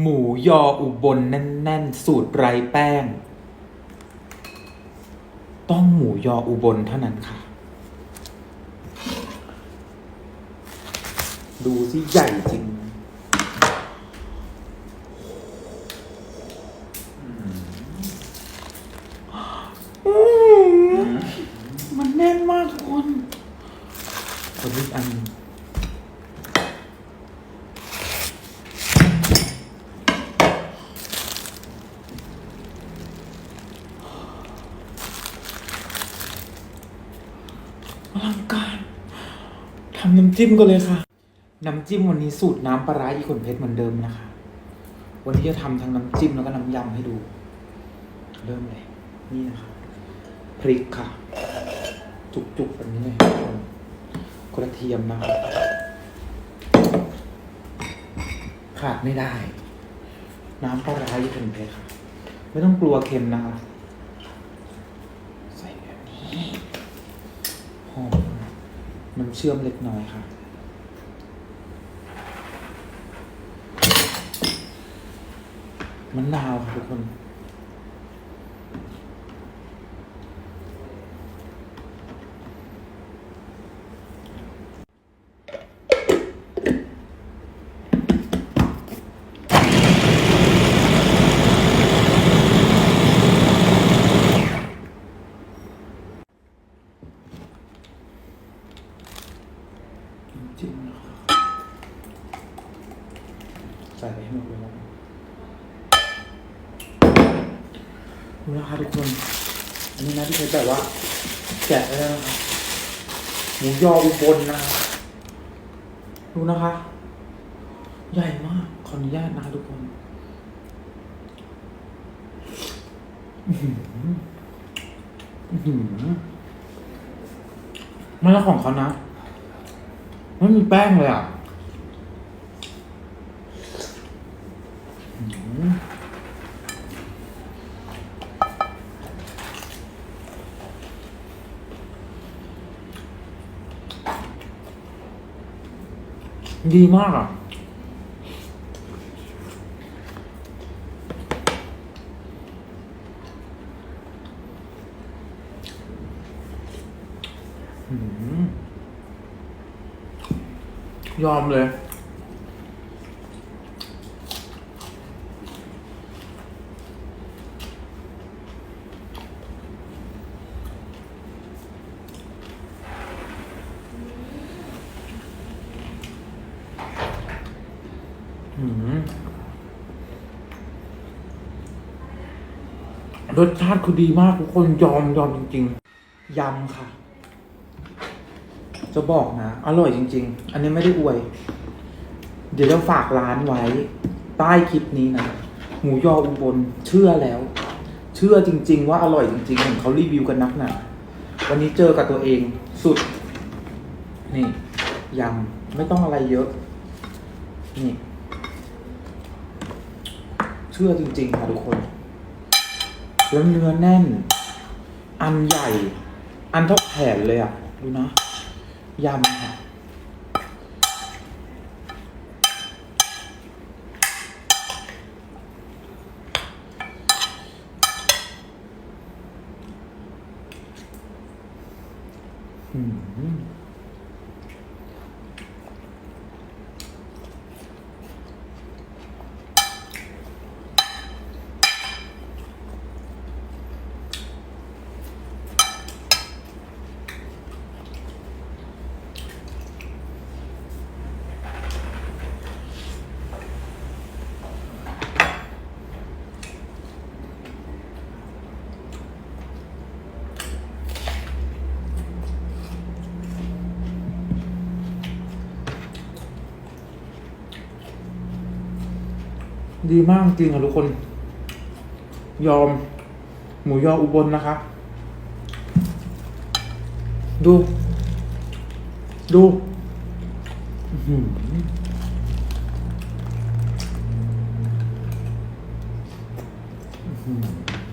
หมูยออุบลแน่น ๆ สูตรไร้แป้ง ต้องหมูยออุบลเท่านั้นค่ะ ดูสิใหญ่จริง อืมมันแน่นมากทุกคนคนนี้อันหนึ่ง อลังการทำน้ำจิ้มกันเลยค่ะ น้ำจิ้มวันนี้สูตรน้ำปลาร้าอีขนเพชรเหมือนเดิมนะคะ วันนี้จะทำทั้งน้ำจิ้มแล้วก็น้ำยำให้ดู เริ่มเลย นี่นะคะพริกค่ะ จุกๆแบบนี้เลยกระเทียมนะคะขาดไม่ได้ น้ำปลาร้าญี่ปุ่นเพชรค่ะ ไม่ต้องกลัวเค็มนะคะ ใส่แบบนี้หอม น้ำเชื่อมเล็กน้อยค่ะ มันหนาวค่ะทุกคน จิ้มนะครับใส่ไปให้หมดเลยนะดูนะคะทุกคน อันนี้นะที่เคยแบบว่า แกะแล้วนะครับหมูยออุบลนะดูนะคะ ใหญ่มาก ขออนุญาตนะคะทุกคนหืออื้อหือไม่ใช่ของเขานะไม่มีแป้งเลยอะอื้อหือ ดีมากอะอือหือยอมเลย รสชาติคือดีมากทุกคนยอมยอมจริง ๆ ยำค่ะ จะบอกนะ อร่อยจริง ๆ อันนี้ไม่ได้อวย เดี๋ยวจะฝากร้านไว้ ใต้คลิปนี้นะ หมูยออุบลเชื่อแล้ว เชื่อจริง ๆ ว่าอร่อยจริงๆเห็นเขารีวิวกันนักหนาวันนี้เจอกับตัวเองสุด นี่ยำไม่ต้องอะไรเยอะ นี่ เชื่อจริงๆค่ะทุกคน แล้วเนื้อแน่น อันใหญ่ อันเท่าแขนเลยอะ ดูนะ ยำค่ะอืม ดีมากจริงอะทุกคน ยอม หมูยออุบลนะคะ ดู ดูอื้อหืออื้อหือ